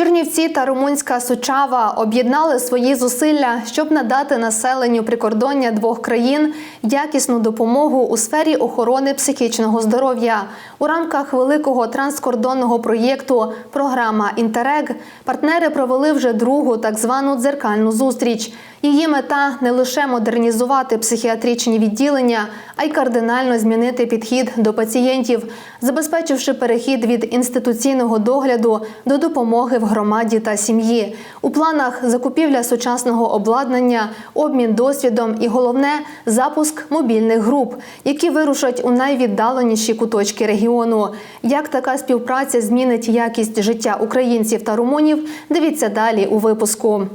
Чернівці та румунська Сучава об'єднали свої зусилля, щоб надати населенню прикордоння двох країн якісну допомогу у сфері охорони психічного здоров'я. У рамках великого транскордонного проєкту Програма Інтерег партнери провели вже другу так звану дзеркальну зустріч. Її мета не лише модернізувати психіатричні відділення, а й кардинально змінити підхід до пацієнтів, забезпечивши перехід від інституційного догляду до допомоги в громаді та сім'ї. У планах закупівля сучасного обладнання, обмін досвідом і головне запуск мобільних груп, які вирушать у найвіддаленіші куточки регіону. Як така співпраця змінить якість життя українців та румунів? Дивіться далі у випуску.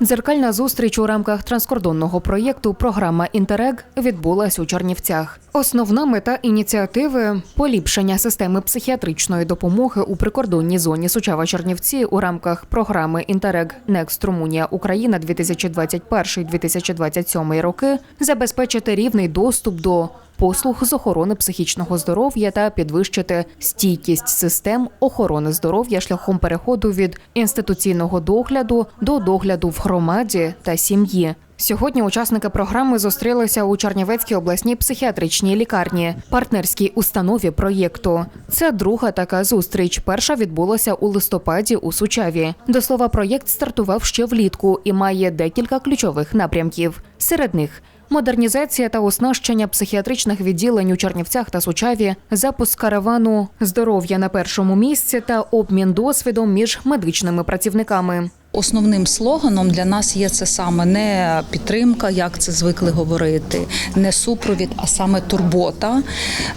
Дзеркальна зустріч у рамках транскордонного проєкту Програма Інтерег відбулась у Чернівцях. Основна мета ініціативи поліпшення системи психіатричної допомоги у прикордонній зоні Сучава Чернівці у рамках програми Інтерег Некст Румунія Україна 2021-2027 роки забезпечити рівний доступ до послуг з охорони психічного здоров'я та підвищити стійкість систем охорони здоров'я шляхом переходу від інституційного догляду до догляду в громаді та сім'ї. Сьогодні учасники програми зустрілися у Чернівецькій обласній психіатричній лікарні, партнерській установі проєкту. Це друга така зустріч. Перша відбулася у листопаді у Сучаві. До слова, проєкт стартував ще влітку і має декілька ключових напрямків. Серед них Модернізація та оснащення психіатричних відділень у Чернівцях та Сучаві, запуск каравану здоров'я на першому місці та обмін досвідом між медичними працівниками. Основним слоганом для нас є це саме не підтримка, як це звикли говорити, не супровід, а саме турбота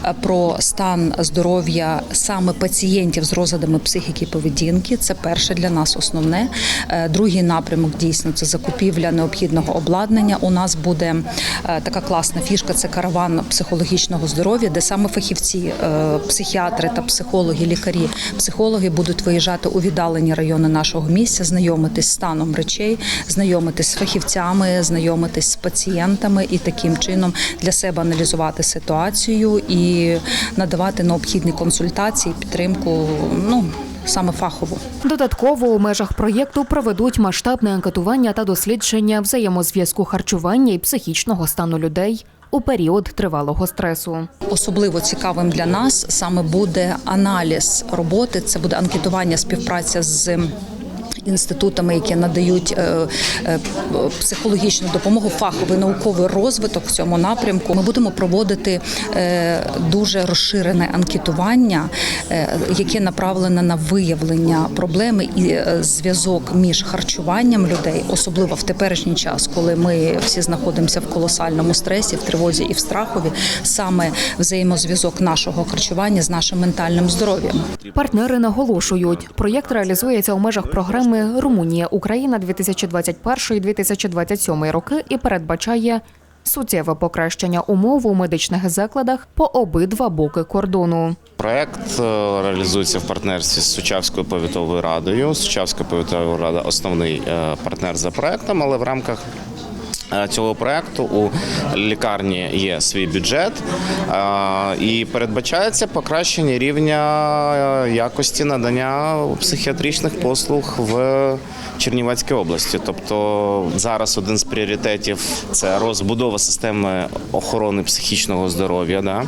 е, про стан здоров'я саме пацієнтів з розладами психіки і поведінки. Це перше для нас основне. Е, Другий напрямок дійсно це закупівля необхідного обладнання. У нас буде е, така класна фішка. Це караван психологічного здоров'я, де саме фахівці, психіатри та психологи, лікарі, психологи будуть виїжджати у віддалені райони нашого місця, знайомитись з станом речей, знайомитись з фахівцями, знайомитись з пацієнтами і таким чином для себе аналізувати ситуацію і надавати необхідні консультації, підтримку. Ну саме фахову. Додатково у межах проєкту проведуть масштабне анкетування та дослідження взаємозв'язку харчування і психічного стану людей у період тривалого стресу. Особливо цікавим для нас саме буде аналіз роботи. Це буде анкетування, співпраця з. Інститутами, які надають е, е, психологічну допомогу, фаховий науковий розвиток в цьому напрямку, ми будемо проводити е, дуже розширене анкетування, яке направлене на виявлення проблеми і зв'язок між харчуванням людей, особливо в теперішній час, коли ми всі знаходимося в колосальному стресі, в тривозі і в страхові, саме взаємозв'язок нашого харчування з нашим ментальним здоров'ям. Партнери наголошують, проєкт реалізується у межах програми Румунія Україна 2021-2027 роки і передбачає суттєве покращення умов у медичних закладах по обидва боки кордону. Проект е, реалізується в партнерстві з Сучавською повітовою радою. Сучавська повітова рада основний е, партнер за проектом, але в рамках цього проекту у лікарні є свій бюджет е, і передбачається покращення рівня е, якості надання психіатричних послуг в Чернівецькій області. Тобто зараз один з пріоритетів це розбудова системи охорони психічного здоров'я да,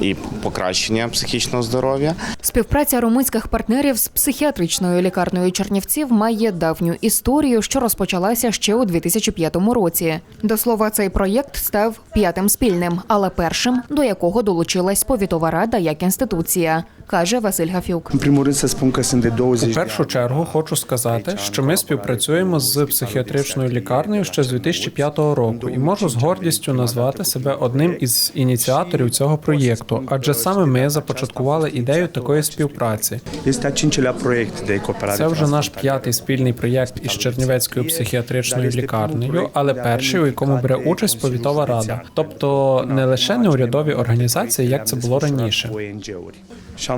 і покращення психічного здоров'я. Співпраця румунських партнерів з психіатричною лікарнею Чернівців має давню історію, що розпочалася ще у 2005 році. До слова, цей проєкт став п'ятим спільним, але першим, до якого долучилась повітова рада як інституція, каже Василь Гафюк. În primul rând să spun că sunt de 20 У першу чергу хочу сказати, що ми співпрацюємо з психіатричною лікарнею ще з 2005 року, і можу з гордістю назвати себе одним із ініціаторів цього проєкту, адже саме ми започаткували ідею такої співпраці. Це вже наш п'ятий спільний проєкт із Чернівецькою психіатричною лікарнею, але перший, у якому бере участь повітова рада, тобто не лише неурядові організації, як це було раніше.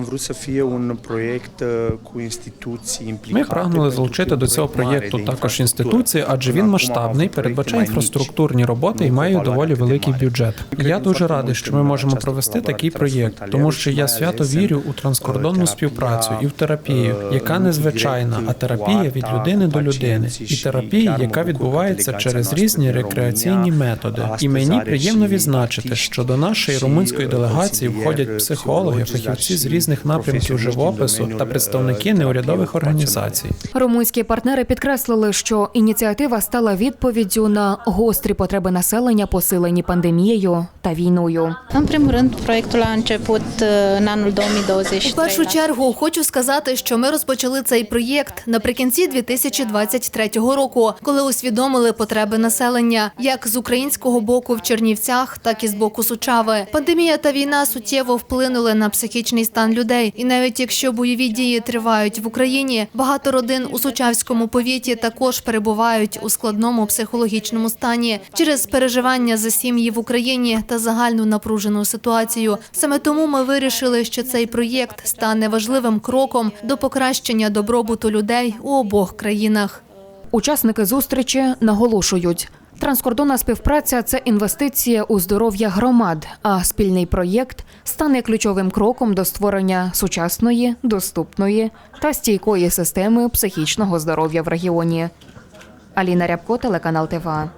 Am vrut să fie un proiect uh, cu instituții implicate. Ми прагнули залучити до цього проєкту також інституції, адже він масштабний, передбачає інфраструктурні роботи і має доволі великий бюджет. Я дуже радий, що ми можемо провести такий проєкт, тому що я свято вірю у транскордонну е, співпрацю і в терапію, е, яка незвичайна, а терапія від людини до людини, і терапія, яка відбувається через різні рекреаційні методи. І мені приємно відзначити, що до нашої румунської е, делегації входять психологи, фахівці з și різних напрямків живопису та е, представники неурядових організацій. Румунські партнери підкреслили, що ініціатива стала відповіддю на гострі потреби населення, посилені пандемією та війною. În anul 2023. У першу чергу хочу сказати, що ми розпочали цей проєкт наприкінці 2023 року, коли усвідомили потреби населення як з українського боку в Чернівцях, так і з боку Сучави. Пандемія та війна суттєво вплинули на психічний стан людей. І навіть якщо бойові дії тривають в Україні, багато родин у Сучавському повіті також перебувають у складному психологічному стані через переживання за сім'ї в Україні та загальну напружену ситуацію. Саме тому ми вирішили, що цей проєкт стане важливим кроком до покращення добробуту людей у обох країнах. Учасники зустрічі наголошують. Транскордонна співпраця це інвестиція у здоров'я громад, а спільний проєкт стане ключовим кроком до створення сучасної, доступної та стійкої системи психічного здоров'я в регіоні. Аліна Рябко, телеканал ТВА.